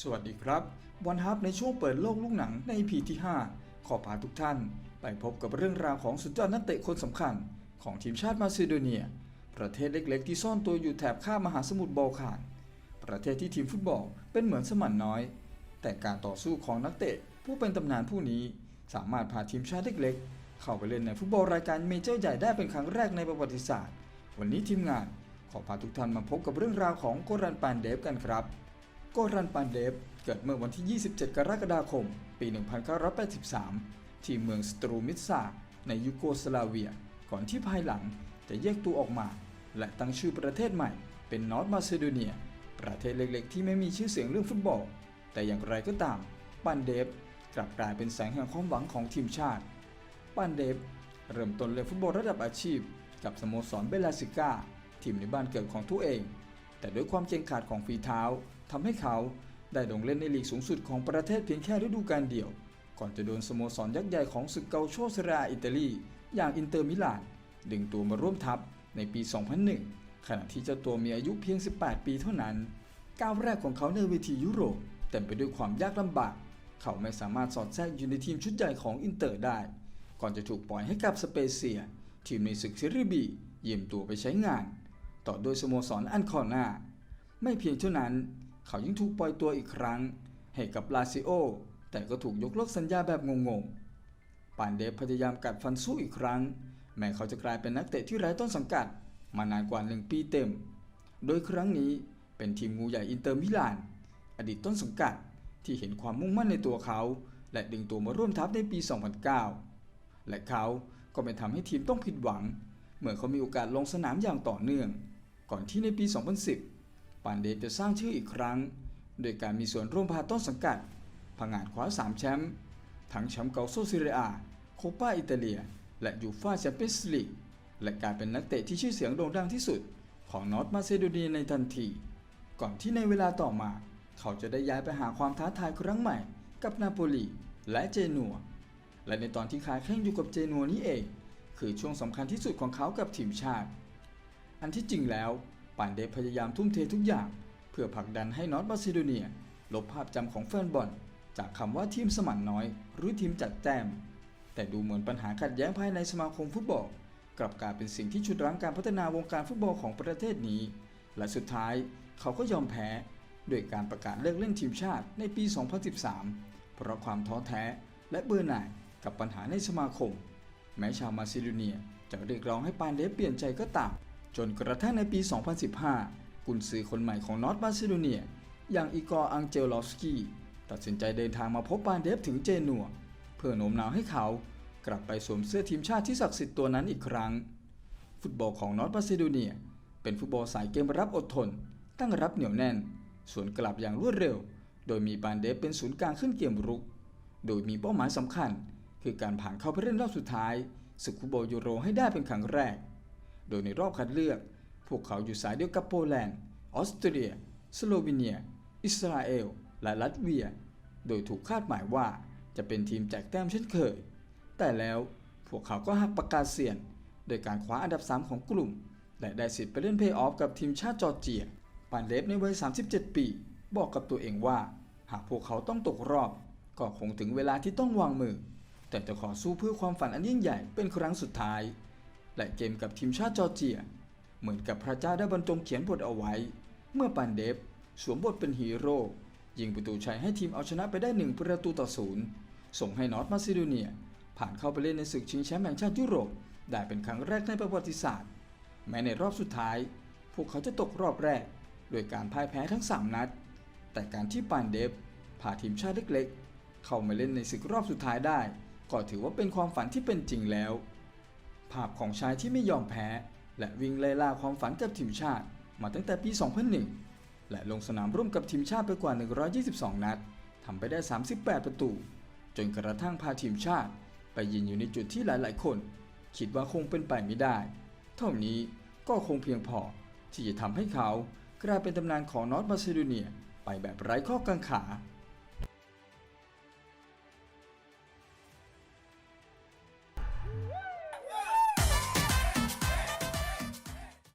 สวัสดีครับวันฮับในช่วงเปิดโลกลูกหนังใน EP ที่ 5 ขอพาทุกท่าน ไปพบกับเรื่องราวของสุดยอดนักเตะคนสำคัญ ของทีมชาติมาซิโดเนีย ประเทศเล็กๆ ที่ซ่อนตัวอยู่แถบข้ามมหาสมุทรบอลข่าน ประเทศที่ทีมฟุตบอลเป็นเหมือนสมันน้อย แต่การต่อสู้ของนักเตะผู้เป็นตำนานผู้นี้ สามารถพาทีมชาติเล็กๆ เข้าไปเล่นในฟุตบอลรายการเมเจอร์ใหญ่ได้เป็นครั้งแรกในประวัติศาสตร์ วันนี้ทีมงานขอพาทุกท่านมาพบกับเรื่องราวของโกรันปานเดฟกันครับโกรันปานเดฟเกิดเมื่อวันที่ 27 กรกฎาคม ปี 1983 ที่เมืองสตรูมิตซาในยูโกสลาเวีย ก่อนที่ภายหลังจะแยกตัวออกมา และตั้งชื่อประเทศใหม่เป็นนอร์ทมาซิโดเนีย ประเทศเล็กๆ ที่ไม่มีชื่อเสียงเรื่องฟุตบอล แต่อย่างไรก็ตามปานเดฟกลับกลายเป็นแสงแห่งความหวังของทีมชาติ ปานเดฟเริ่มต้นเล่นฟุตบอลระดับอาชีพ กับสโมสรเบลาซิก้าทีมในบ้านเกิดของตัวเอง แต่ด้วยความเก่งขาดของฝีเท้าทำให้เขาได้ลงเล่นในลีกสูงสุดของประเทศเพียงแค่ฤดูกาลเดียว ก่อนจะโดนสโมสรยักษ์ใหญ่ของศึกเกาโชเซราอิตาลี อย่างอินเตอร์มิลานดึงตัวมาร่วมทัพในปี 2001 ขณะที่เจ้าตัวมีอายุเพียง 18 ปีเท่านั้น ก้าวแรกของเขาในเวทียุโรปเต็มไปด้วยความยากลำบาก เขาไม่สามารถสอดแทรกอยู่ในทีมชุดใหญ่ของอินเตอร์ได้ ก่อนจะถูกปล่อยให้กับสเปเซีย ทีมในศึกซิริบียืมตัวไปใช้งาน ต่อโดยสโมสรอันคอร์นาไม่เพียงเท่านั้น เขายังถูกปล่อยตัวอีกครั้ง ให้กับลาซิโอ แต่ก็ถูกยกเลิกสัญญาแบบงงๆปานเดฟพยายามกัดฟันสู้อีกครั้ง แม้เขาจะกลายเป็นนักเตะที่ไร้ต้นสังกัด มานานกว่าหนึ่งปีเต็ม โดยครั้งนี้เป็นทีมงูใหญ่อินเตอร์มิลาน อดีตต้นสังกัดที่เห็นความมุ่งมั่นในตัวเขา และดึงตัวมาร่วมทัพในปี 2009 และเขาก็ไม่ทำให้ทีมต้องผิดหวัง เมื่อเขามีโอกาสลงสนามอย่างต่อเนื่อง ก่อนที่ในปี 2010 ปานเดฟจะสร้างชื่ออีกครั้ง โดยการมีส่วนร่วมพาต้นสังกัดผงาดคว้า3แชมป์ทั้งแชมป์เกาโซซิเรียโคปาอิตาเลีย และยูฟาแชมเปี้ยนส์ลีกและกลายเป็นนักเตะที่ชื่อเสียงโด่งดังที่สุด ของนอร์ทมาเซโดเนียในทันที ก่อนที่ในเวลาต่อมา เขาจะได้ย้ายไปหาความท้าทายครั้งใหม่ กับนาโปลีและเจนัว และในตอนที่ขายแข่งอยู่กับเจนัวนี้เอง คือช่วงสำคัญที่สุดของเขากับทีมชาติ อันที่จริงแล้วปานเดพยายามทุ่มเททุกอย่าง เพื่อผลักดันให้นอร์ทมาซิโดเนีย ลบภาพจำของแฟนบอลจากคำว่าทีมสมันน้อย หรือทีมจัดแต้ม แต่ดูเหมือนปัญหาขัดแย้งภายในสมาคมฟุตบอลกลับกลายเป็นสิ่งที่ฉุดรั้งการพัฒนาวงการฟุตบอลของประเทศนี้ และสุดท้ายเขาก็ยอมแพ้โดยการประกาศเลิกเล่นทีมชาติในปี 2013 เพราะความท้อแท้และเบื่อหน่าย กับปัญหาในสมาคม แม้ชาวมาซิโดเนียจะเรียกร้องให้ปานเดฟเปลี่ยนใจก็ตาม จนกระทั่งในปี 2015 กุนซือคนใหม่ของนอร์ทมาซิโดเนีย อย่างอีกอร์อังเจลอฟสกี้ตัดสินใจเดินทางมาพบปานเดฟถึงเจนัว เพื่อโน้มน้าวให้เขา กลับไปสวมเสื้อทีมชาติที่ศักดิ์สิทธิ์ตัวนั้นอีกครั้ง ฟุตบอลของนอร์ทมาซิโดเนีย เป็นฟุตบอลสายเกมรับอดทน ตั้งรับเหนียวแน่น สวนกลับอย่างรวดเร็ว โดยมีปานเดฟเป็นศูนย์กลางขึ้นเกมรุก โดยมีเป้าหมายสำคัญ คือการผ่านเข้าไปเล่นรอบสุดท้ายศึกฟุตบอลยูโรให้ได้เป็นครั้งแรก โดยในรอบคัดเลือก พวกเขาอยู่สายเดียวกับโปแลนด์ ออสเตรีย สโลวีเนีย อิสราเอล และลัตเวีย โดยถูกคาดหมายว่าจะเป็นทีมแจกแต้มเช่นเคย แต่แล้วพวกเขาก็หักปากกาเซียน โดยการคว้าอันดับ 3 ของกลุ่ม และได้สิทธิ์ไปเล่นเพย์ออฟกับทีมชาติจอร์เจีย ปานเดฟในวัย 37 ปี บอกกับตัวเองว่า หากพวกเขาต้องตกรอบ ก็คงถึงเวลาที่ต้องวางมือ แต่จะขอสู้เพื่อความฝันอันยิ่งใหญ่เป็นครั้งสุดท้าย และเกมกับทีมชาติจอร์เจีย เหมือนกับพระเจ้าได้บรรจงเขียนบทเอาไว้ เมื่อปานเดฟสวมบทเป็นฮีโร่ยิงประตูชัยให้ทีมเอาชนะไปได้หนึ่งประตูต่อศูนย์ส่งให้นอร์ทมาซิโดเนีย ผ่านเข้าไปเล่นในศึกชิงแชมป์แห่งชาติยุโรป ได้เป็นครั้งแรกในประวัติศาสตร์ แม้ในรอบสุดท้าย พวกเขาจะตกรอบแรกโดยการพ่ายแพ้ทั้ง 3 นัด แต่การที่ปานเดฟพาทีมชาติเล็กๆ เข้ามาเล่นในศึกรอบสุดท้ายได้ ก็ถือว่าเป็นความฝันที่เป็นจริงแล้ว ภาพของชายที่ไม่ยอมแพ้ และวิ่งไล่ล่าความฝันกับทีมชาติ มาตั้งแต่ปี 2001 และลงสนามร่วมกับทีมชาติไปกว่า 122 นัดทำไปได้ 38 ประตู จนกระทั่งพาทีมชาติ ไปยืนอยู่ในจุดที่หลายๆ คน คิดว่าคงเป็นไปไม่ได้ เท่านี้ก็คงเพียงพอที่จะทำให้เขากลายเป็นตำนานของนอร์ทมาซิโดเนียไปแบบไร้ข้อกังขา